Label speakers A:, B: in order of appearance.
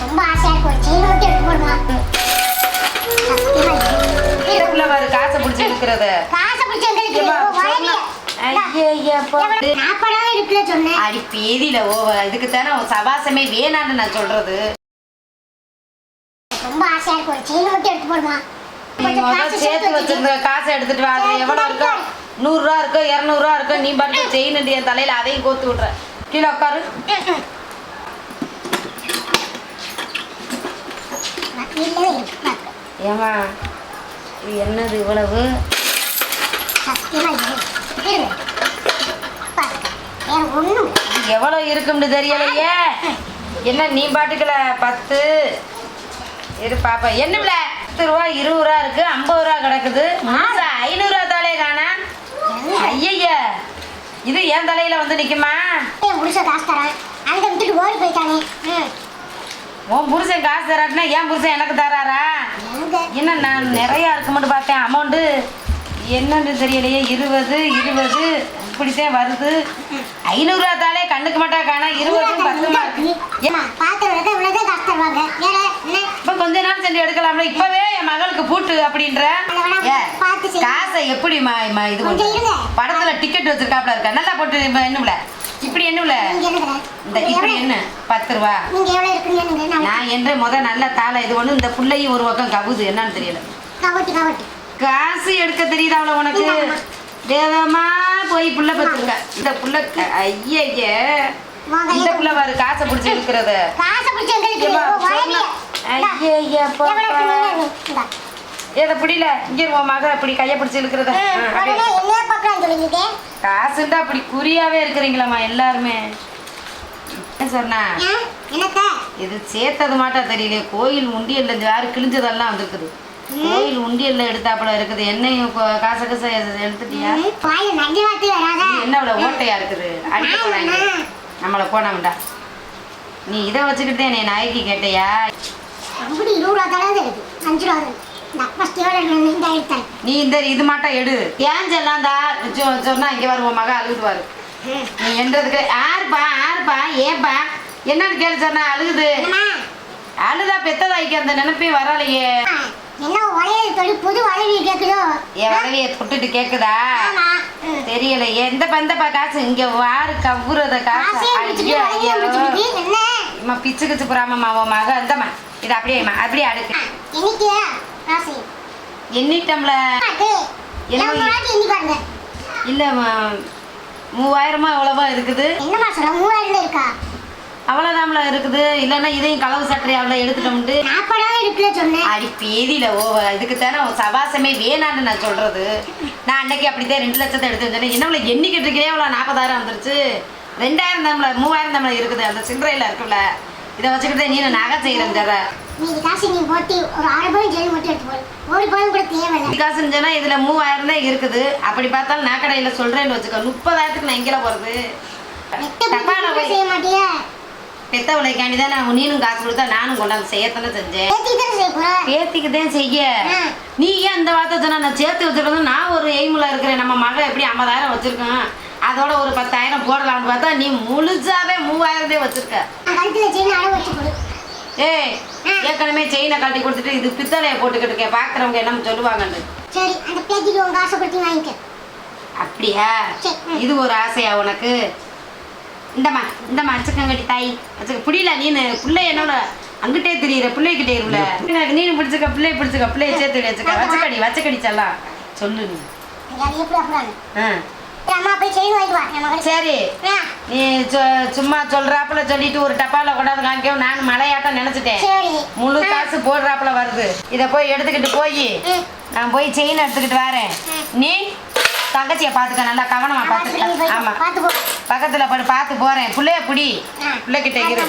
A: ரொம்ப ஆசையா இருக்கு. ஒரு செயின் மட்டும் எடுத்து
B: இதுக்குள்ள பாரு காசை பிடிச்சி இருக்கிறத
A: காசை பிடிச்சி எங்க இருக்கு வழங்கி நாற்பதாயிரம் இருக்குல்ல சொன்னேன்
B: அடி பேதியில ஓவ இதுக்கு தானே சவாசமே வேணான்னு நான் சொல்றது.
A: ரொம்ப ஆசையா செயின் எடுத்து
B: சேர்த்து வச்சிருந்த காசை எடுத்துட்டு வா அது எவ்வளோ இருக்கோ? நூறுரூவா இருக்கோ இரநூறுவா இருக்கோ நீ பாட்டு செயின் என் தலையில அதையும் கோத்து விட்ற கீழே உட்காரு
A: இல்லவே இருக்கு பாரு.
B: ஏமா இது என்னது இவ்வளவு? எவ்வளோ இருக்கும்னு தெரியலையே. என்ன நீ பாட்டுக்கல? பத்து. இரு பாப்பா. என்னமில்ல பத்து ரூபா இருபது ரூபா இருக்கு. ஐம்பது ரூபா கிடக்குது. ஐநூறுரூவா தாலே காணா. ஐயய்ய இது என் தலையில வந்து நிக்குமா?
A: புருஷன் காசு தரேன். அங்க விட்டுட்டு ஓடி போயிட்டானே.
B: உன் புருஷன் காசு தராட்டினா என் புருஷன் எனக்கு தராரா? என்ன நான் நிறையா இருக்குமென்னு பார்த்தேன். அமௌண்ட்டு என்னன்னு தெரியலையே. இருபது இருபது. இப்படித்தான் வருது. ஐநூறுரூவா தாலே கண்ணுக்கு மட்டும் காணா. இருபது பத்துமா? இப்ப கொஞ்ச நாள் சென்று எடுக்கலாம்ல. இப்பவே என் மகளுக்கு பூட்டு அப்படின்ற. காசை எப்படி இது. படத்துல டிக்கெட் வச்சிருக்காப்ல இருக்கா? நல்லா போட்டு இப்ப என்னும்ல? இப்படி
A: என்ன?
B: இந்த இப்படி என்ன? பத்து ரூபா.
A: நான்
B: என்று முத நல்ல தாளை இது ஒண்ணு இந்த புள்ளையும் ஒரு பக்கம் கவுது என்னன்னு தெரியல. காசு எடுக்க தெரியுதா உனக்கு?
A: இந்தாம்மா.
B: வேகமா போய் புள்ள பத்துருக்க இந்த புள்ள ஐய இந்த. புள்ள பாரு காசை பிடிச்சி.
A: இந்தா.
B: ஏத பிடில இங்க உன் மக இப்படி கைய பிடிச்சி இருக்கிறத
A: சொல்லிக்கிட்டே
B: காசுண்டா அப்படி குறியாவே இருக்கிறீங்களாம்மா எல்லாருமே. என்ன சொன்னா? இது சேர்த்தது மாட்டா தெரியல கோயில் உண்டியல்ல இந்த யாரு கிழிஞ்சதெல்லாம் வந்திருக்குது. கோயில் உண்டியல்ல எடுத்தாப்புல இருக்குது. என்னையும் காசை காசை எடுத்துட்டியா? என்ன ஓட்டையா இருக்குது? அடிக்க போறாங்க. நம்மளை போனோம்டா நீ இதை வச்சுக்கிட்டே நீ நாய்க்கு கேட்டையா?
A: அஞ்சு ரூபா
B: நீ இந்த இது மட்டும் எடு. ஏன் செல்லாந்தா? சொன்னா இங்க வருவோம் மக அழுகுதுவாரு. நீ என்றதுக்கு யாருப்பா யாருப்பா ஏன்பா என்னன்னு கேள்வி சொன்னா அழுகுது. அழுதா பெத்ததாய்க்கு அந்த நினைப்பே வரலையே
A: என்ன வளையல் தொழில் புது வளையல் கேட்குதோ
B: என் வளவிய தொட்டுட்டு கேக்குதா. தெரியலையே. இந்த பந்தப்பா காசு இங்க வாரு கவ்வுறத காசு. அம்மா பிச்சு கிச்சு புறாமம்மா உன் மக இந்தம்மா. இது அப்படியேம்மா அப்படியே அடுக்கு.
A: இன்னைக்கு
B: எண்ணிட்டம்ல. இல்ல மூவாயிரமா எவ்வளவா இருக்குது?
A: என்னம்மா சொல்ற? மூவாயிரம் இருக்கா?
B: அவ்வளோதாம்ல இருக்குது. இல்லைன்னா இதையும் களவு சட்டை அவ்வளோ எடுத்துட்டோம்ட்டு அடி பேதியில ஓவ. இதுக்கு தானே சவாசமே வேணான்னு நான் சொல்றது. நான் அன்னைக்கு அப்படித்தான் ரெண்டு லட்சத்தை எடுத்து வந்தேன். என்ன எண்ணிக்கிட்டு இருக்கிறே அவ்வளோ நாற்பதாயிரம் வந்துருச்சு. ரெண்டாயிரம் தாம்ல மூவாயிரம் தாம்ல இருக்குது. அந்த சில்லறையில் இருக்குல்ல. இதை வச்சுக்கிட்டு நீ நகை செய்கிறேன் தர
A: நீங்க காசு நீ போட்டு ஒரு ஆறு பவுன் ஜெல் மட்டும் எடுத்து போடு. ஒரு பவுன் கூட தேவையில்லை.
B: காசுன்னு சொன்னா இதுல மூவாயிரம் தான் இருக்குது. அப்படி பார்த்தாலும் நான் கடையில சொல்றேன்னு வச்சுக்கோ. முப்பதாயிரத்துக்கு நான் எங்கே போறது? தப்பான போய்
A: செய்ய மாட்டியா?
B: பெத்த உழைக்காண்டி தான் நான் நீனும் காசு கொடுத்தா நானும் கொண்டாந்து செய்யத்தானே செஞ்சேன். பேத்திக்கு தான் செய்ய. நீ ஏன் அந்த வார்த்தை சொன்னா? நான் சேர்த்து வச்சிருக்கோம் நான் ஒரு எய்மில் இருக்கிறேன். நம்ம மக எப்படி ஐம்பதாயிரம் வச்சிருக்கோம் அதோட ஒரு பத்தாயிரம் போடலாம்னு பார்த்தா நீ முழுசாவே மூவாயிரத்தே வச்சிருக்க. ஏய் ஏற்கனவே செயினை கட்டி கொடுத்துட்டு இது பித்தளையை போட்டுக்கிட்டு இருக்கேன். பார்க்குறவங்க என்ன சொல்லுவாங்கன்னு.
A: சரி அந்த உங்க கொடுத்து வாங்கிக்க.
B: அப்படியா. இது ஒரு ஆசையா உனக்கு? இந்தம்மா இந்தம்மா வச்சுக்கங்கடி தாய். வச்சுக்க புரியல நீனு. பிள்ளை என்னோட அங்கிட்டே தெரியுற பிள்ளைகிட்டே இருல நீனு பிடிச்சுக்க பிள்ளைய பிடிச்சுக்க பிள்ளைய சேர்த்து வச்சுக்க. வச்சுக்கடி வச்சுக்கடி செல்லாம் சொல்லு நீ. ஆ.
A: அம்மா போய் செயின் வாங்கிட்டு வா நம்ம.
B: சரி. நீ சும்மா சொல்றாப்புல சொல்லிட்டு ஒரு டப்பால கொண்டாந்து காமிக்கவும் நான் மலையாட்டம் நினைச்சிட்டேன்.
A: சரி.
B: முழு காசு போடுறாப்புல வருது. இதை போய் எடுத்துக்கிட்டு போய். நான் போய் செயின் எடுத்துக்கிட்டு வரேன். நீ தங்கச்சியை பார்த்துக்க நல்லா கவனமா பார்த்துக்க. ஆமா. பக்கத்துல போய் பார்த்து போறேன். புள்ளைய புடி. பிள்ளைகிட்ட இரு.